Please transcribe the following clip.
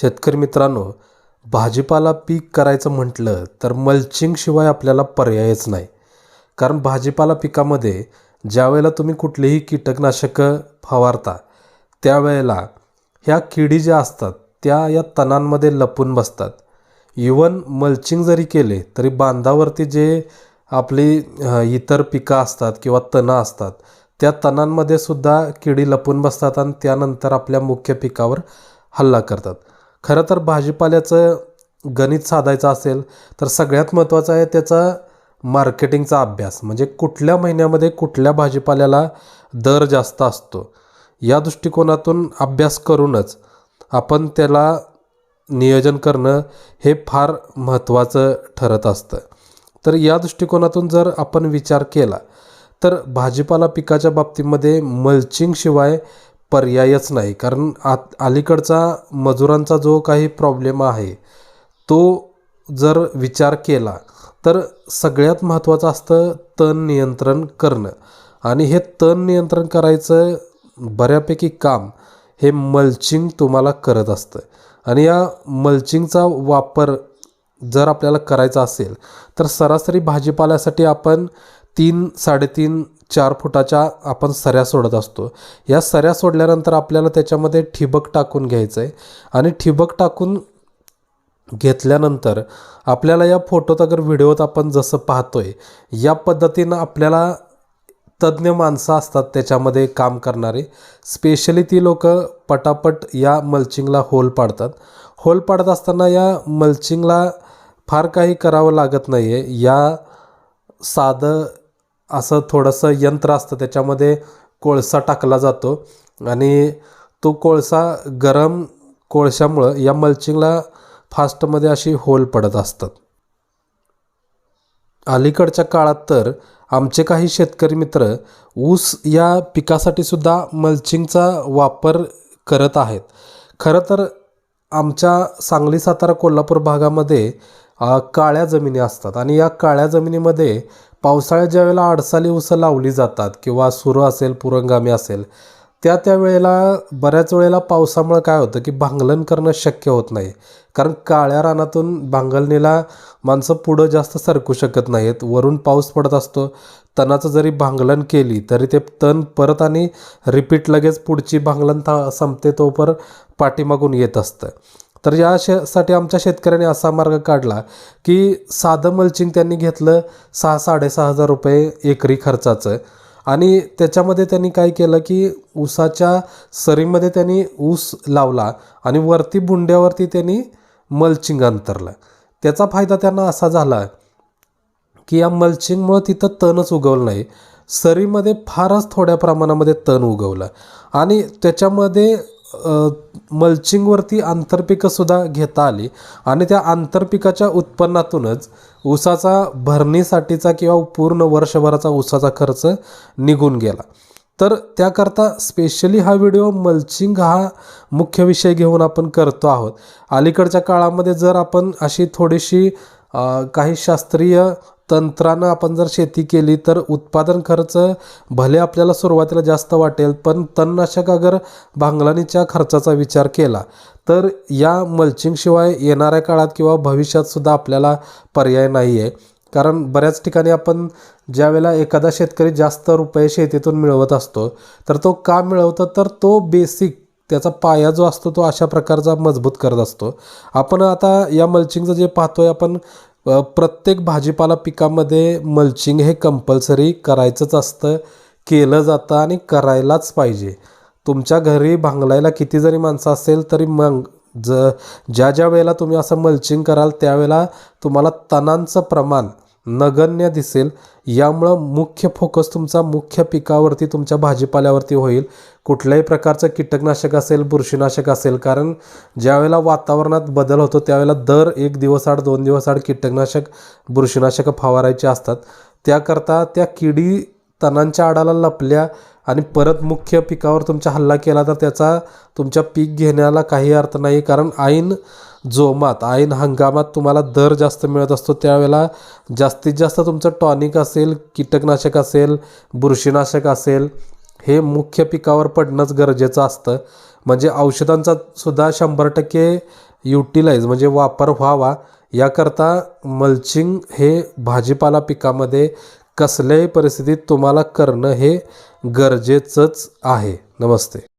शेतकरी मित्रांनो भाजीपाला पीक करायचं म्हटलं तर मल्चिंगशिवाय आपल्याला पर्यायच नाही. कारण भाजीपाला पिकामध्ये ज्यावेळेला तुम्ही कुठलीही कीटकनाशकं फवारता त्यावेळेला ह्या किडी ज्या असतात त्या या तणांमध्ये लपून बसतात. इवन मल्चिंग जरी केले तरी बांधावरती जे आपली इतर पिकं असतात किंवा तणं असतात त्या तणांमध्ये सुद्धा किडी लपून बसतात आणि त्यानंतर आपल्या मुख्य पिकावर हल्ला करतात. खरं तर भाजीपाल्याचं गणित साधायचं असेल तर सगळ्यात महत्त्वाचं आहे त्याचा मार्केटिंगचा अभ्यास. म्हणजे कुठल्या महिन्यामध्ये कुठल्या भाजीपाल्याला दर जास्त असतो या दृष्टिकोनातून अभ्यास करूनच आपण त्याला नियोजन करणं हे फार महत्त्वाचं ठरत असतं. तर या दृष्टिकोनातून जर आपण विचार केला तर भाजीपाला पिकाच्या बाबतीमध्ये मल्चिंगशिवाय पर्यायच नाही. कारण आत अलीकडचा मजुरांचा जो काही प्रॉब्लेम आहे तो जर विचार केला तर सगळ्यात महत्त्वाचं असतं तण नियंत्रण करणं. आणि हे तण नियंत्रण करायचं बऱ्यापैकी काम हे मल्चिंग तुम्हाला करत असतं. आणि या मल्चिंगचा वापर जर आपल्याला करायचा असेल तर सरासरी भाजीपाल्यासाठी आपण तीन साडेतीन चार फुटाच्या आपण सऱ्या सोडत असतो. या सऱ्या सोडल्यानंतर आपल्याला त्याच्यामध्ये ठिबक टाकून घ्यायचं आहे आणि ठिबक टाकून घेतल्यानंतर आपल्याला या फोटोत अगर व्हिडिओत आपण जसं पाहतोय या पद्धतीनं आपल्याला तज्ज्ञ माणसं असतात त्याच्यामध्ये काम करणारे. स्पेशली ती लोक पटापट या मल्चिंगला होल पाडतात. होल पाडत असताना या मल्चिंगला फार काही करावं लागत नाही आहे या साधं असं थोडंसं यंत्र असतं त्याच्यामध्ये कोळसा टाकला जातो. आणि तो कोळसा गरम कोळशामुळं या मल्चिंगला फास्टमध्ये अशी होल पडत असतात. अलीकडच्या काळात तर आमचे काही शेतकरी मित्र ऊस या पिकासाठी सुद्धा मल्चिंगचा वापर करत आहेत. खरं तर आमच्या सांगली सातारा कोल्हापूर भागामध्ये काळ्या जमिनी असतात. आणि या काळ्या जमिनीमध्ये पावसाळ्यात ज्या वेळेला आडसाली उसं लावली जातात किंवा सुरू असेल पुरंगामी असेल त्या त्या वेळेला बऱ्याच वेळेला पावसामुळं काय होतं की भांगलन करणं शक्य होत नाही. कारण काळ्या रानातून भांगलणीला माणसं पुढं जास्त सरकू शकत नाहीत. वरून पाऊस पडत असतो. तणाचं जरी भांगलन केली तरी ते तण परत आणि रिपीट लगेच पुढची भांगलन था संपते तोपर पाठीमागून येत असतं. तर यासाठी आमच्या शेतकऱ्यांनी असा मार्ग काढला की साधं मल्चिंग त्यांनी घेतलं सहा साडेसहा हजार रुपये एकरी खर्चाचं. आणि त्याच्यामध्ये त्यांनी काय केलं की ऊसाच्या सरीमध्ये त्यांनी ऊस लावला आणि वरती बुंड्यावरती त्यांनी मल्चिंग अंतरलं. त्याचा फायदा त्यांना असा झाला की या मल्चिंगमुळं तिथं तणच उगवलं नाही. सरीमध्ये फारच थोड्या प्रमाणामध्ये तण उगवलं. आणि त्याच्यामध्ये मल्चिंगवरती आंतरपिकंसुद्धा घेता आली. आणि त्या आंतरपिकाच्या उत्पन्नातूनच ऊसाचा भरणीसाठीचा किंवा पूर्ण वर्षभराचा ऊसाचा खर्च निघून गेला. तर त्याकरता स्पेशली हा व्हिडिओ मल्चिंग हा मुख्य विषय घेऊन आपण करतो आहोत. अलीकडच्या काळामध्ये जर आपण अशी थोडीशी काही शास्त्रीय तंत्रानं आपण जर शेती केली तर उत्पादन खर्च भले आपल्याला सुरुवातीला जास्त वाटेल पण तणनाशक अगर भांगलानीच्या खर्चाचा विचार केला तर या मल्चिंगशिवाय येणाऱ्या काळात किंवा भविष्यातसुद्धा आपल्याला पर्याय नाही आहे कारण बऱ्याच ठिकाणी आपण ज्यावेळेला एखादा शेतकरी जास्त रुपये शेतीतून मिळवत असतो तर तो का मिळवतो? तर तो बेसिक त्याचा पाया जो असतो तो अशा प्रकारचा मजबूत करत असतो. आपण आता या मल्चिंगचं जे पाहतोय आपण प्रत्येक भाजीपाला पिकामध्ये मल्चिंग हे कंपल्सरी करायचंच असतं केलं जातं आणि करायलाच पाहिजे. तुमच्या घरी भांगलायला किती जरी माणसं असेल तरी मग ज ज्या ज्या वेळेला तुम्ही असं मल्चिंग कराल त्यावेळेला तुम्हाला तणांचं प्रमाण नगण्य दिसेल. यामुळं मुख्य फोकस तुमचा मुख्य पिकावरती तुमच्या भाजीपाल्यावरती होईल. कुठल्याही प्रकारचं कीटकनाशक असेल बुरशीनाशक असेल कारण ज्यावेळेला वातावरणात बदल होतो त्यावेळेला दर एक दिवस आड दोन दिवस आड कीटकनाशक बुरशीनाशकं फवारायची असतात. त्याकरता त्या किडी तणांच्या आडाला लपल्या आणि परत मुख्य पिकावर तुमचा हल्ला केला तर त्याचा तुमच्या पीक घेण्याला काही अर्थ नाही कारण ऐन जोमात ऐन हंगामात तुम्हाला दर जास्त मिळत असतो. त्यावेळेला जास्तीत जास्त तुमचं टॉनिक असेल कीटकनाशक असेल बुरशीनाशक असेल हे मुख्य पिकावर पडणंच गरजेचं असतं. म्हणजे औषधांचा सुद्धा शंभर टक्के युटिलाइज म्हणजे वापर व्हावा. याकरता मल्चिंग हे भाजीपाला पिकामध्ये कसल्याही परिस्थितीत तुम्हाला करणं हे गरजेचंच आहे. नमस्ते.